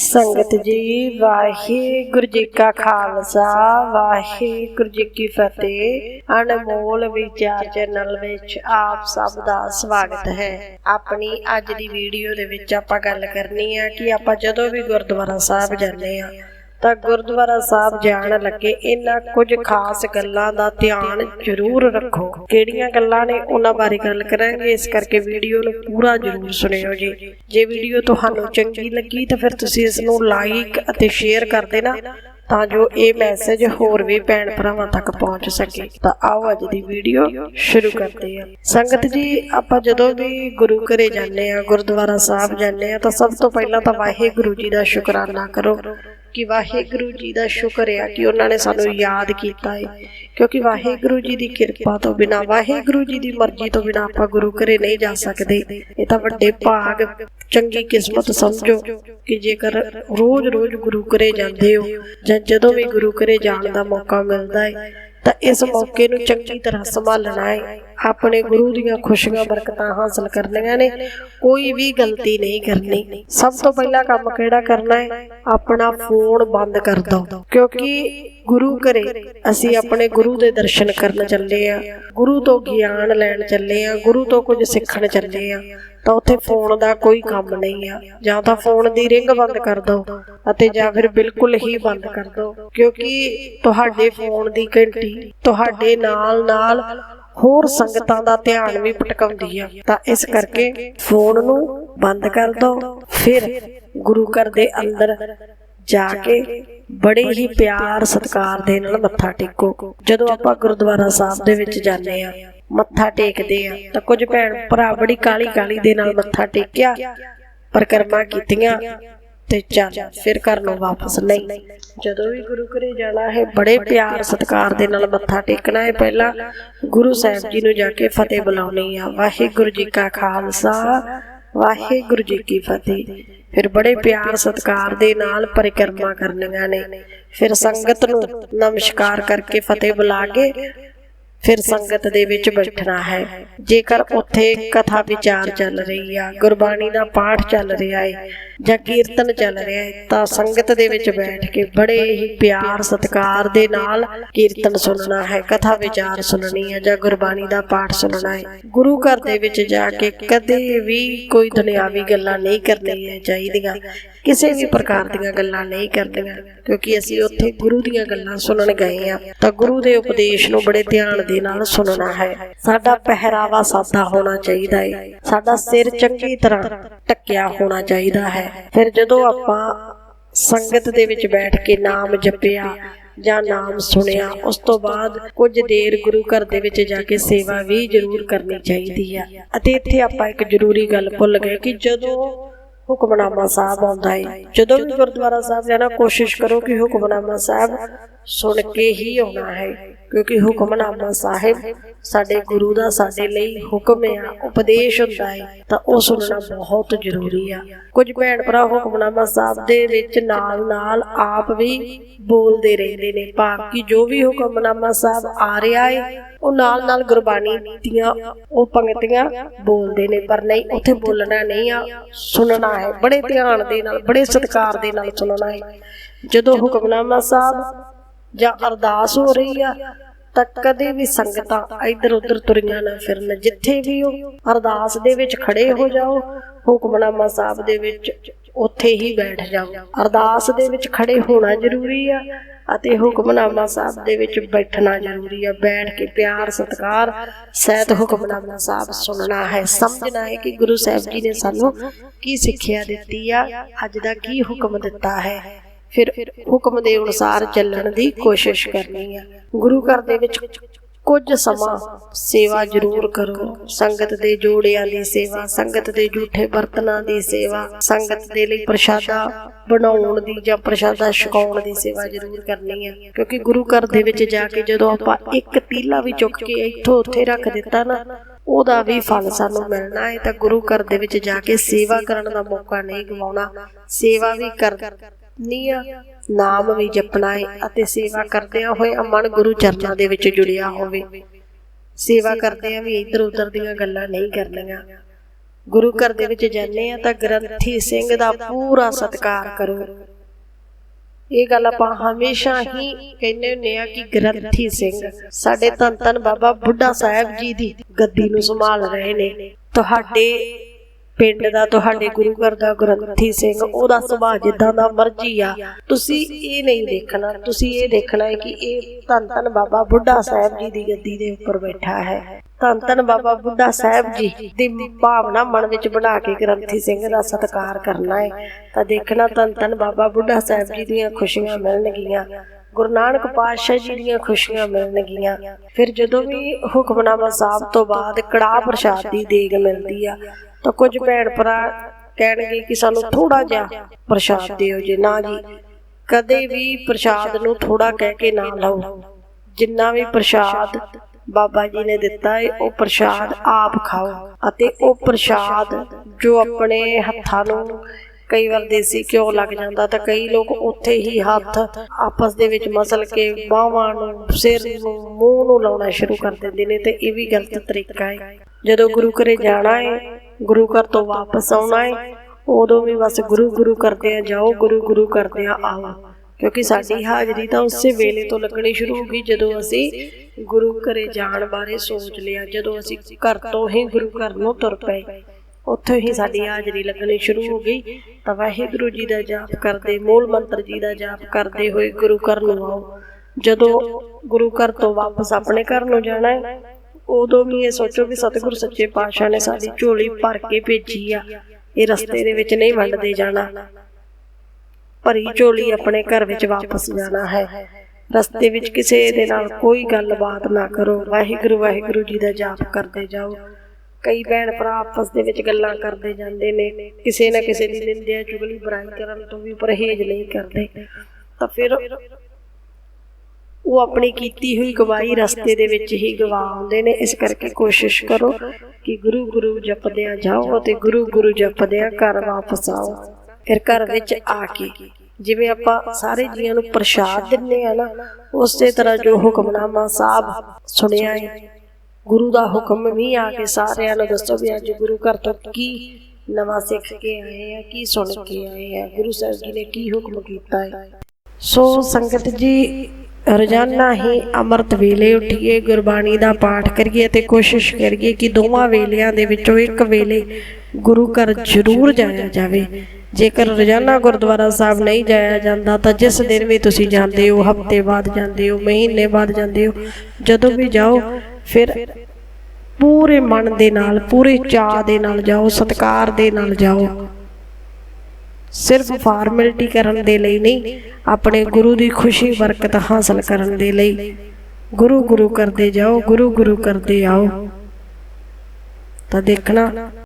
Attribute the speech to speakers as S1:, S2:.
S1: ਸੰਗਤ ਜੀ, ਵਾਹਿਗੁਰੂ ਜੀ ਕਾ ਖਾਲਸਾ, ਵਾਹਿਗੁਰੂ ਜੀ ਕੀ ਫਤਿਹ। ਅਨਮੋਲ ਵਿਚਾਰ ਚੈਨਲ ਵਿੱਚ ਆਪ ਸਭ ਦਾ ਸਵਾਗਤ ਹੈ। ਆਪਣੀ ਅੱਜ ਦੀ ਵੀਡੀਓ ਦੇ ਵਿੱਚ ਆਪਾਂ ਗੱਲ ਕਰਨੀ ਆ ਕਿ ਆਪਾਂ ਜਦੋਂ ਵੀ ਗੁਰਦੁਆਰਾ ਸਾਹਿਬ ਜਾਂਦੇ ਆ ਤਾਂ ਗੁਰਦੁਆਰਾ ਸਾਹਿਬ ਜਾਣ ਲੱਗੇ, ਇਹਨਾਂ ਕੁਝ ਖਾਸ ਗੱਲਾਂ ਦਾ ਧਿਆਨ ਜ਼ਰੂਰ ਰੱਖੋ। ਕਿਹੜੀਆਂ ਗੱਲਾਂ ਨੇ, ਉਹਨਾਂ ਬਾਰੇ ਗੱਲ ਕਰਾਂਗੇ। ਇਸ ਕਰਕੇ ਵੀਡੀਓ ਨੂੰ ਪੂਰਾ ਜ਼ਰੂਰ ਸੁਣਿਓ ਜੀ। ਜੇ ਵੀਡੀਓ ਤੁਹਾਨੂੰ ਚੰਗੀ ਲੱਗੀ ਤਾਂ ਫਿਰ ਤੁਸੀਂ ਇਸ ਨੂੰ ਲਾਈਕ ਅਤੇ ਸ਼ੇਅਰ ਕਰ ਦੇਣਾ, ਤਾਂ ਜੋ ਇਹ ਮੈਸੇਜ ਹੋਰ ਵੀ ਭੈਣ ਭਰਾਵਾਂ ਤੱਕ ਪਹੁੰਚ ਸਕੇ। ਤਾਂ ਆਓ ਅੱਜ ਦੀ ਵੀਡੀਓ ਸ਼ੁਰੂ ਕਰਦੇ ਹਾਂ। ਸੰਗਤ ਜੀ, ਆਪਾਂ ਜਦੋਂ ਵੀ ਗੁਰੂ ਘਰੇ ਜਾਂਦੇ ਆ ਗੁਰਦੁਆਰਾ ਸਾਹਿਬ ਜਾਂਦੇ ਆ ਤਾਂ ਸਭ ਤੋਂ ਪਹਿਲਾਂ ਤਾਂ ਵਾਹਿਗੁਰੂ ਜੀ ਦਾ ਸ਼ੁਕਰਾਨਾ ਕਰੋ। ਕਿ ਵਾਹਿਗੁਰੂ ਜੀ ਦਾ ਸ਼ੁਕਰ ਹੈ ਕਿ ਉਹਨਾਂ ਨੇ ਸਾਨੂੰ ਯਾਦ ਕੀਤਾ ਹੈ ਕਿਉਂਕਿ ਵਾਹਿਗੁਰੂ ਜੀ ਦੀ ਕਿਰਪਾ ਤੋਂ ਬਿਨਾ, ਵਾਹਿਗੁਰੂ ਜੀ ਦੀ ਮਰਜ਼ੀ ਤੋਂ ਬਿਨਾ ਆਪਾਂ ਗੁਰੂ ਘਰੇ ਨਹੀਂ ਜਾ ਸਕਦੇ। ਇਹ ਤਾਂ ਵੱਡੇ ਭਾਗ, ਚੰਗੀ ਕਿਸਮਤ ਸਮਝੋ ਕਿ ਜੇਕਰ ਰੋਜ਼-ਰੋਜ਼ ਗੁਰੂ ਘਰੇ ਜਾਂਦੇ ਹੋ ਜਾਂ ਜਦੋਂ ਵੀ ਗੁਰੂ ਘਰੇ ਜਾਣ ਦਾ ਮੌਕਾ ਮਿਲਦਾ ਹੈ ਤਾਂ ਇਸ ਮੌਕੇ ਨੂੰ ਚੰਗੀ ਤਰ੍ਹਾਂ ਸੰਭਾਲਣਾ ਹੈ ਆਪਣੇ ਗੁਰੂ ਦੀਆਂ ਖੁਸ਼ੀਆਂ, ਬਰਕਤਾਂ ਹਾਸਲ ਕਰਨੀਆਂ ਨੇ। ਕੋਈ ਵੀ ਗਲਤੀ ਨਹੀਂ ਕਰਨੀ। ਸਭ ਤੋਂ ਪਹਿਲਾ ਕੰਮ ਕਿਹੜਾ ਕਰਨਾ ਹੈ? ਆਪਣਾ ਫੋਨ ਬੰਦ ਕਰ ਦਿਓ। ਕਿਉਂਕਿ ਗੁਰੂ ਘਰੇ ਅਸੀਂ ਆਪਣੇ ਗੁਰੂ ਦੇ ਦਰਸ਼ਨ ਕਰਨ ਚੱਲੇ ਆ। ਗੁਰੂ ਤੋਂ ਗਿਆਨ ਲੈਣ ਚੱਲੇ ਆ। ਗੁਰੂ ਤੋਂ ਕੁਝ ਸਿੱਖਣ ਚੱਲੇ ਆ। ਤਾਂ ਉੱਥੇ ਫੋਨ ਦਾ ਕੋਈ ਕੰਮ ਨਹੀਂ ਆ। ਜਾਂ ਤਾਂ ਫੋਨ ਦੀ ਰਿੰਗ ਬੰਦ ਕਰ ਦਿਓ। ਅਤੇ ਜਾਂ ਫਿਰ ਬਿਲਕੁਲ ਹੀ ਬੰਦ ਕਰ ਦਿਓ ਕਿਉਂਕਿ ਤੁਹਾਡੇ ਫੋਨ ਦੀ ਘੰਟੀ ਤੁਹਾਡੇ ਨਾਲ ਨਾਲ ਹੋਰ ਸੰਗਤਾਂ ਦਾ ਧਿਆਨ ਵੀ ਭਟਕਾਉਂਦੀ ਆ। ਤਾਂ ਇਸ ਕਰਕੇ ਫੋਨ ਨੂੰ ਬੰਦ ਕਰ ਦਿਓ। ਫਿਰ ਗੁਰੂ ਘਰ ਦੇ ਅੰਦਰ ਜਾ ਕੇ ਬੜੇ ਹੀ ਪਿਆਰ ਸਤਿਕਾਰ ਦੇ ਨਾਲ ਮੱਥਾ ਟੇਕੋ। ਜਦੋਂ ਆਪਾਂ ਗੁਰਦੁਆਰਾ ਸਾਹਿਬ ਦੇ ਵਿੱਚ ਜਾਂਦੇ ਆ ਮੱਥਾ ਟੇਕਦੇ ਆ ਤਾਂ ਕੁਝ ਭੈਣ ਭਰਾ ਬੜੀ ਕਾਲੀ ਕਾਲੀ ਦੇ ਨਾਲ ਮੱਥਾ ਟੇਕਿਆ ਪਰਿਕਰਮਾ ਕੀਤੀਆਂ। ਤੇ ਚੱਲ, ਫਿਰ ਘਰ ਨੂੰ ਵਾਪਸ ਨਹੀਂ ਜਦੋਂ ਵੀ ਗੁਰੂ ਘਰੇ ਜਾਣਾ ਹੈ, ਬੜੇ ਪਿਆਰ ਸਤਿਕਾਰ ਦੇ ਨਾਲ ਮੱਥਾ ਟੇਕਣਾ ਹੈ। ਪਹਿਲਾਂ ਗੁਰੂ ਸਾਹਿਬ ਜੀ ਨੂੰ ਜਾ ਕੇ ਫਤਿਹ ਬੁਲਾਉਣੀ ਆ। ਵਾਹਿਗੁਰੂ ਜੀ ਕਾ ਖਾਲਸਾ, ਵਾਹਿਗੁਰੂ ਜੀ ਕੀ ਫਤਿਹ। ਫਿਰ ਬੜੇ ਪਿਆਰ ਸਤਿਕਾਰ ਦੇ ਨਾਲ ਪਰਿਕਰਮਾ ਕਰਨੀਆਂ ਨੇ। ਫਿਰ ਸੰਗਤ ਨੂੰ ਨਮਸਕਾਰ ਕਰਕੇ ਫਤਿਹ ਬੁਲਾ ਕੇ ਫਿਰ ਸੰਗਤ ਦੇ ਵਿੱਚ ਬੈਠਣਾ ਹੈ। ਜੇਕਰ ਉੱਥੇ ਕਥਾ ਵਿਚਾਰ ਚੱਲ ਰਹੀ ਆ, ਗੁਰਬਾਣੀ ਦਾ ਪਾਠ ਚੱਲ ਰਿਹਾ ਹੈ ਜਾਂ ਕੀਰਤਨ ਚੱਲ ਰਿਹਾ ਹੈ ਤਾਂ ਸੰਗਤ ਦੇ ਵਿੱਚ ਬੈਠ ਕੇ ਬੜੇ ਹੀ ਪਿਆਰ, ਸਤਿਕਾਰ ਦੇ ਨਾਲ ਕੀਰਤਨ ਸੁਣਨਾ ਹੈ, ਕਥਾ ਵਿਚਾਰ ਸੁਣਨੀ ਹੈ ਜਾਂ ਗੁਰਬਾਣੀ ਦਾ ਪਾਠ ਸੁਣਨਾ ਹੈ ਗੁਰੂ ਘਰ ਦੇ ਵਿੱਚ ਜਾ ਕੇ ਕਦੇ ਵੀ ਕੋਈ ਦੁਨਿਆਵੀ ਗੱਲਾਂ ਨਹੀਂ ਕਰਨੀਆਂ ਚਾਹੀਦੀਆਂ, ਕਿਸੇ ਵੀ ਪ੍ਰਕਾਰ ਦੀਆਂ ਗੱਲਾਂ ਨਹੀਂ ਕਰਨੀਆਂ, ਕਿਉਂਕਿ ਅਸੀਂ ਉੱਥੇ ਗੁਰੂ ਦੀਆਂ ਗੱਲਾਂ ਸੁਣਨ ਗਏ ਆ। ਤਾਂ ਗੁਰੂ ਦੇ ਉਪਦੇਸ਼ ਨੂੰ ਬੜੇ ਧਿਆਨ ਦੇ ਨਾਲ ਸੁਣਨਾ ਹੈ। ਸਾਡਾ ਪਹਿਰਾਵਾ ਸਾਦਾ ਹੋਣਾ ਚਾਹੀਦਾ ਹੈ ਸਾਡਾ ਸਿਰ ਚੰਗੀ ਤਰ੍ਹਾਂ ਟੱਕਿਆ ਹੋਣਾ ਚਾਹੀਦਾ ਹੈ। ਫਿਰ ਜਦੋਂ ਆਪਾਂ ਸੰਗਤ ਦੇ ਵਿੱਚ ਬੈਠ ਕੇ ਨਾਮ ਜਪਿਆ ਜਾਂ ਨਾਮ ਸੁਣਿਆ, ਉਸ ਤੋਂ ਬਾਅਦ ਕੁਝ ਦੇਰ ਗੁਰੂ ਘਰ ਦੇ ਵਿੱਚ ਜਾ ਕੇ ਸੇਵਾ ਵੀ ਜ਼ਰੂਰ ਕਰਨੀ ਚਾਹੀਦੀ ਆ। ਅਤੇ ਇੱਥੇ ਆਪਾਂ ਇੱਕ ਜ਼ਰੂਰੀ ਗੱਲ ਭੁੱਲ ਗਏ ਕਿ ਜਦੋਂ ਹੁਕਮਨਾਮਾ ਸਾਹਿਬ ਆਉਂਦਾ ਹੈ ਜਦੋਂ ਵੀ ਗੁਰਦੁਆਰਾ ਸਾਹਿਬ ਜਾਣਾ, ਕੋਸ਼ਿਸ਼ ਕਰੋ ਕਿ ਹੁਕਮਨਾਮਾ ਸਾਹਿਬ ਸੁਣ ਕੇ ਹੀ ਆਉਣਾ ਹੈ। ਕਿਉਂਕਿ ਹੁਕਮਨਾਮਾ ਸਾਹਿਬ ਸਾਡੇ ਗੁਰੂ ਦਾ ਸਾਡੇ ਲਈ ਹੁਕਮ ਆ, ਉਪਦੇਸ਼ ਹੁੰਦਾ ਹੈ ਤਾਂ ਉਹ ਸੁਣਨਾ ਬਹੁਤ ਜ਼ਰੂਰੀ ਆ। ਕੁਝ ਭੈਣ ਭਰਾ ਹੁਕਮਨਾਮਾ ਸਾਹਿਬ ਦੇ ਵਿੱਚ ਨਾਲ ਨਾਲ ਆਪ ਵੀ ਬੋਲਦੇ ਰਹਿੰਦੇ ਨੇ। ਭਾਵ ਕਿ ਜੋ ਵੀ ਹੁਕਮਨਾਮਾ ਸਾਹਿਬ ਆ ਰਿਹਾ ਹੈ ਉਹ ਨਾਲ ਨਾਲ ਗੁਰਬਾਣੀ ਦੀਆਂ ਉਹ ਪੰਕਤੀਆਂ ਬੋਲਦੇ ਨੇ, ਪਰ ਨਹੀਂ, ਉੱਥੇ ਬੋਲਣਾ ਨਹੀਂ ਆ। ਸੁਣਨਾ ਹੈ, ਬੜੇ ਧਿਆਨ ਦੇ ਨਾਲ, ਬੜੇ ਸਤਿਕਾਰ ਦੇ ਨਾਲ ਸੁਣਨਾ ਹੈ। ਜਦੋਂ ਹੁਕਮਨਾਮਾ ਸਾਹਿਬ ਜਾਂ ਅਰਦਾਸ ਹੋ ਰਹੀ ਆ, ਤਾਂ ਕਦੇ ਵੀ ਸੰਗਤਾਂ ਇੱਧਰ ਉੱਧਰ ਤੁਰੀਆਂ ਨਾ ਫਿਰਨ। ਜਿੱਥੇ ਵੀ ਉਹ ਅਰਦਾਸ ਦੇ ਵਿੱਚ ਖੜੇ ਹੋ ਜਾਓ, ਹੁਕਮਨਾਮਾ ਸਾਹਿਬ ਦੇ ਵਿੱਚ ਉੱਥੇ ਹੀ ਬੈਠ ਜਾਓ। ਅਰਦਾਸ ਦੇ ਵਿੱਚ ਖੜੇ ਹੋਣਾ ਜ਼ਰੂਰੀ ਆ ਅਤੇ ਹੁਕਮਨਾਮਾ ਸਾਹਿਬ ਦੇ ਵਿੱਚ ਬੈਠਣਾ ਜ਼ਰੂਰੀ ਆ। ਬੈਠ ਕੇ ਪਿਆਰ, ਸਤਿਕਾਰ, ਸਹਿਤ ਹੁਕਮਨਾਮਾ ਸਾਹਿਬ ਸੁਣਨਾ ਹੈ। ਸਮਝਣਾ ਹੈ ਕਿ ਗੁਰੂ ਸਾਹਿਬ ਜੀ ਨੇ ਸਾਨੂੰ ਕੀ ਸਿੱਖਿਆ ਦਿੱਤੀ ਆ, ਅੱਜ ਦਾ ਕੀ ਹੁਕਮ ਦਿੱਤਾ ਹੈ। ਫਿਰ ਹੁਕਮ ਦੇ ਅਨੁਸਾਰ ਚੱਲਣ ਦੀ ਕੋਸ਼ਿਸ਼ ਕਰਨੀ ਆ। ਗੁਰੂ ਘਰ ਦੇ ਵਿੱਚ ਕੁਝ ਸਮਾਂ ਸੇਵਾ ਜ਼ਰੂਰ ਕਰੋ। ਸੰਗਤ ਦੇ ਜੋੜਿਆਂ ਦੀ ਸੇਵਾ, ਸੰਗਤ ਦੇ ਝੂਠੇ ਬਰਤਨਾਂ ਦੀ ਸੇਵਾ, ਸੰਗਤ ਦੇ ਲਈ ਪ੍ਰਸ਼ਾਦਾ ਬਣਾਉਣ ਦੀ ਜਾਂ ਪ੍ਰਸ਼ਾਦਾ ਛਕਾਉਣ ਦੀ ਸੇਵਾ ਜ਼ਰੂਰ ਕਰਨੀ ਹੈ ਕਿਉਂਕਿ ਗੁਰੂ ਘਰ ਦੇ ਵਿੱਚ ਜਾ ਕੇ ਜਦੋਂ ਆਪਾਂ ਇੱਕ ਤੀਲਾ ਵੀ ਚੁੱਕ ਕੇ ਇੱਥੋਂ ਉੱਥੇ ਰੱਖ ਦਿੱਤਾ ਨਾ, ਉਹਦਾ ਵੀ ਫਲ ਸਾਨੂੰ ਮਿਲਣਾ ਹੈ। ਤਾਂ ਗੁਰੂ ਘਰ ਦੇ ਵਿੱਚ ਜਾ ਕੇ ਸੇਵਾ ਕਰਨ ਦਾ ਮੌਕਾ ਨਹੀਂ ਗਵਾਉਣਾ। ਸੇਵਾ ਵੀ ਕਰ ਨੀਆ ਨਾਮ ਵੀ ਜਪਣਾ ਹੈ ਅਤੇ ਸੇਵਾ ਕਰਦਿਆਂ ਹੋਏ ਮਨ ਗੁਰੂ ਚਰਨਾਂ ਦੇ ਵਿੱਚ ਜੁੜਿਆ ਹੋਵੇ। ਸੇਵਾ ਕਰਦਿਆਂ ਵੀ ਇੱਧਰ ਉੱਧਰ ਦੀਆਂ ਗੱਲਾਂ ਨਹੀਂ ਕਰਨੀਆਂ। ਗੁਰੂ ਘਰ ਦੇ ਵਿੱਚ ਜਾਂਦੇ ਆ ਤਾਂ ਗ੍ਰੰਥੀ ਸਿੰਘ ਦਾ ਪੂਰਾ ਸਤਿਕਾਰ ਕਰੋ। ਇਹ ਗੱਲ ਆਪਾਂ ਹਮੇਸ਼ਾ ਹੀ ਕਹਿੰਦੇ ਹੁੰਦੇ ਆ ਕਿ ਗ੍ਰੰਥੀ ਸਿੰਘ ਸਾਡੇ ਧੰਨ ਧੰਨ ਬਾਬਾ ਬੁੱਢਾ ਸਾਹਿਬ ਜੀ ਦੀ ਗੱਦੀ ਨੂੰ ਸੰਭਾਲ ਰਹੇ ਨੇ। ਤੁਹਾਡੇ ਪਿੰਡ ਦਾ ਤੁਹਾਡੇ ਗੁਰੂ ਘਰ ਦਾ ਗ੍ਰੰਥੀ ਸਿੰਘ, ਉਹਦਾ ਸੁਭਾਅ ਜਿੱਦਾਂ ਦਾ ਮਰਜ਼ੀ ਆ। ਤੁਸੀਂ ਇਹ ਨਹੀਂ ਦੇਖਣਾ। ਤੁਸੀਂ ਇਹ ਦੇਖਣਾ ਹੈ ਕਿ ਇਹ ਧੰਨ ਧੰਨ ਬਾਬਾ ਬੁੱਢਾ ਸਾਹਿਬ ਜੀ ਦੀ ਗੱਦੀ ਦੇ ਉੱਪਰ ਬੈਠਾ ਹੈ। ਧੰਨ ਧੰਨ ਬਾਬਾ ਬੁੱਢਾ ਸਾਹਿਬ ਜੀ ਦੀ ਭਾਵਨਾ ਮਨ ਵਿੱਚ ਬਣਾ ਕੇ ਗ੍ਰੰਥੀ ਸਿੰਘ ਦਾ ਸਤਿਕਾਰ ਕਰਨਾ ਹੈ। ਤਾਂ ਦੇਖਣਾ ਧੰਨ ਧੰਨ ਬਾਬਾ ਬੁੱਢਾ ਸਾਹਿਬ ਜੀ ਦੀਆਂ ਖੁਸ਼ੀਆਂ ਮਿਲਣਗੀਆਂ। ਗੁਰੂ ਨਾਨਕ ਪਾਤਸ਼ਾਹ ਜੀ ਦੀਆਂ ਖੁਸ਼ੀਆਂ ਮਿਲਣਗੀਆਂ। ਫਿਰ ਜਦੋਂ ਵੀ ਹੁਕਮਨਾਮਾ ਸਾਹਿਬ ਤੋਂ ਬਾਅਦ ਕੜਾਹ ਪ੍ਰਸ਼ਾਦ ਦੀ ਦੇਗ ਮਿਲਦੀ ਆ, ਤਾਂ ਕੁਝ ਭੈਣ ਭਰਾ ਕਹਿਣਗੇ ਕਿ ਸਾਨੂੰ ਥੋੜਾ ਜਿਹਾ ਪ੍ਰਸ਼ਾਦ ਦਿਓ ਜੀ। ਨਾ ਜੀ, ਕਦੇ ਵੀ ਪ੍ਰਸ਼ਾਦ ਨੂੰ ਥੋੜਾ ਕਹਿ ਕੇ ਨਾ ਲਓ। ਜਿੰਨਾ ਵੀ ਪ੍ਰਸ਼ਾਦ ਬਾਬਾ ਜੀ ਨੇ ਦਿੱਤਾ ਹੈ ਉਹ ਪ੍ਰਸ਼ਾਦ ਆਪ ਖਾਓ ਅਤੇ ਉਹ ਪ੍ਰਸ਼ਾਦ ਜੋ ਆਪਣੇ ਹੱਥਾਂ ਨੂੰ ਕਈ ਵਾਰ ਦੇਸੀ ਘਿਓ ਲੱਗ ਜਾਂਦਾ ਤਾਂ ਕਈ ਲੋਕ ਉੱਥੇ ਹੀ ਹੱਥ ਆਪਸ ਦੇ ਵਿੱਚ ਮਸਲ ਕੇ ਬਾਹਾਂ ਨੂੰ, ਸਿਰ ਨੂੰ, ਮੂੰਹ ਨੂੰ ਲਾਉਣਾ ਸ਼ੁਰੂ ਕਰ ਦਿੰਦੇ ਨੇ ਤੇ ਇਹ ਵੀ ਗਲਤ ਤਰੀਕਾ ਹੈ। ਜਦੋਂ ਗੁਰੂ ਘਰੇ ਜਾਣਾ ਹੈ, ਗੁਰੂ ਘਰ ਤੋਂ ਵਾਪਸ ਆਉਣਾ ਹੈ, ਉਦੋਂ ਵੀ ਬਸ ਗੁਰੂ ਗੁਰੂ ਕਰਦੇ ਆ, ਜਾਓ ਗੁਰੂ ਗੁਰੂ ਕਰਦੇ ਆ, ਆਓ। ਕਿਉਂਕਿ ਸਾਡੀ ਹਾਜ਼ਰੀ ਤਾਂ ਉਸੇ ਵੇਲੇ ਤੋਂ ਲੱਗਣੀ ਸ਼ੁਰੂ ਹੋ ਗਈ ਜਦੋਂ ਅਸੀਂ ਗੁਰੂ ਘਰੇ ਜਾਣ ਬਾਰੇ ਸੋਚ ਲਿਆ, ਜਦੋਂ ਅਸੀਂ ਘਰ ਤੋਂ ਹੀ ਗੁਰੂ ਘਰ ਨੂੰ ਤੁਰ ਪਏ। ਉੱਥੇ ਹੀ ਸਾਡੀ ਹਾਜ਼ਰੀ ਲੱਗਣੀ ਸ਼ੁਰੂ ਹੋ ਗਈ। ਤਾਂ ਵਾਹਿਗੁਰੂ ਜੀ ਦਾ ਜਾਪ ਕਰਦੇ, ਮੂਲ ਮੰਤਰ ਜੀ ਦਾ ਜਾਪ ਕਰਦੇ ਹੋਏ ਗੁਰੂ ਘਰ ਨੂੰ ਆਓ। ਜਦੋਂ ਗੁਰੂ ਘਰ ਤੋਂ ਵਾਪਸ ਆਪਣੇ ਘਰ ਨੂੰ ਜਾਣਾ ਹੈ, ਉਦੋਂ ਵੀ ਇਹ ਸੋਚੋ ਕਿ ਸਤਿਗੁਰ ਸੱਚੇ ਪਾਤਸ਼ਾਹ ਨੇ ਸਾਡੀ ਝੋਲੀ ਭਰ ਕੇ ਭੇਜੀ ਆ। ਇਹ ਰਸਤੇ ਦੇ ਵਿੱਚ ਨਹੀਂ ਵੰਡਦੇ ਜਾਣਾ। ਭਰੀ ਝੋਲੀ ਆਪਣੇ ਘਰ ਵਿੱਚ ਵਾਪਸ ਜਾਣਾ ਹੈ। ਰਸਤੇ ਵਿੱਚ ਕਿਸੇ ਦੇ ਨਾਲ ਕੋਈ ਗੱਲਬਾਤ ਨਾ ਕਰੋ। ਵਾਹਿਗੁਰੂ ਵਾਹਿਗੁਰੂ ਜੀ ਦਾ ਜਾਪ ਕਰਦੇ ਜਾਓ। ਕਈ ਭੈਣ ਭਰਾ ਆਪਸ ਦੇ ਵਿੱਚ ਗੱਲਾਂ ਕਰਦੇ ਜਾਂਦੇ ਨੇ, ਕਿਸੇ ਨਾ ਕਿਸੇ ਦੀ ਨਿੰਦਿਆ ਚੁਗਲੀ ਬੁਰਾਈ ਕਰਨ ਤੋਂ ਵੀ ਪਰਹੇਜ਼ ਨਹੀਂ ਕਰਦੇ। ਤਾਂ ਫਿਰ ਉਹ ਆਪਣੀ ਕੀਤੀ ਹੋਈ ਗਵਾਹੀ ਰਸਤੇ ਦੇ ਵਿੱਚ ਹੀ ਗਵਾ ਆਉਂਦੇ ਨੇ। ਇਸ ਕਰਕੇ ਕੋਸ਼ਿਸ਼ ਕਰੋ ਕਿ ਗੁਰੂ ਗੁਰੂ ਜਪਦਿਆਂ ਜਾਓ ਅਤੇ ਗੁਰੂ ਗੁਰੂ ਜਪਦਿਆਂ ਘਰ ਵਾਪਸ ਆਓ। ਫਿਰ ਘਰ ਵਿੱਚ ਆ ਕੇ ਜਿਵੇਂ ਆਪਾਂ ਸਾਰੇ ਜੀਆਂ ਨੂੰ ਪ੍ਰਸ਼ਾਦ ਦਿੰਨੇ ਆ ਨਾ, ਉਸੇ ਤਰ੍ਹਾਂ ਜੋ ਹੁਕਮਨਾਮਾ ਸਾਹਿਬ ਸੁਣਿਆ ਹੈ ਗੁਰੂ ਦਾ ਹੁਕਮ ਵੀ ਆ ਕੇ ਸਾਰਿਆਂ ਨੂੰ ਦੱਸੋ ਵੀ ਅੱਜ ਗੁਰੂ ਘਰ ਤੋਂ ਕੀ ਨਵਾਂ ਸਿੱਖ ਕੇ ਆਏ ਆ, ਕੀ ਸੁਣ ਕੇ ਆਏ ਆ, ਗੁਰੂ ਸਾਹਿਬ ਜੀ ਨੇ ਕੀ ਹੁਕਮ ਕੀਤਾ ਹੈ ਸੋ ਸੰਗਤ ਜੀ, ਰੋਜ਼ਾਨਾ ਹੀ ਅੰਮ੍ਰਿਤ ਵੇਲੇ ਉੱਠੀਏ, ਗੁਰਬਾਣੀ ਦਾ ਪਾਠ ਕਰੀਏ ਤੇ ਕੋਸ਼ਿਸ਼ ਕਰੀਏ ਕਿ ਦੋਵਾਂ ਵੇਲਿਆਂ ਦੇ ਵਿੱਚੋਂ ਇੱਕ ਵੇਲੇ ਗੁਰੂ ਘਰ ਜ਼ਰੂਰ ਜਾਇਆ ਜਾਵੇ। ਜੇਕਰ ਰੋਜ਼ਾਨਾ ਗੁਰਦੁਆਰਾ ਸਾਹਿਬ ਨਹੀਂ ਜਾਇਆ ਜਾਂਦਾ ਤਾਂ ਜਿਸ ਦਿਨ ਵੀ ਤੁਸੀਂ ਜਾਂਦੇ ਹੋ, ਹਫ਼ਤੇ ਬਾਅਦ ਜਾਂਦੇ ਹੋ, ਮਹੀਨੇ ਬਾਅਦ ਜਾਂਦੇ ਹੋ, ਜਦੋਂ ਵੀ ਜਾਓ ਫਿਰ ਪੂਰੇ ਮਨ ਦੇ ਨਾਲ, ਪੂਰੇ ਚਾਅ ਦੇ ਨਾਲ ਜਾਓ, ਸਤਿਕਾਰ ਦੇ ਨਾਲ ਜਾਓ। ਸਿਰਫ ਫਾਰਮੈਲਿਟੀ ਕਰਨ ਦੇ ਲਈ ਨਹੀਂ, ਆਪਣੇ ਗੁਰੂ ਦੀ ਖੁਸ਼ੀ ਬਰਕਤ ਹਾਸਲ ਕਰਨ ਦੇ ਲਈ। ਗੁਰੂ ਗੁਰੂ ਕਰਦੇ ਜਾਓ, ਗੁਰੂ ਗੁਰੂ ਕਰਦੇ ਆਓ। ਤਾਂ ਦੇਖਣਾ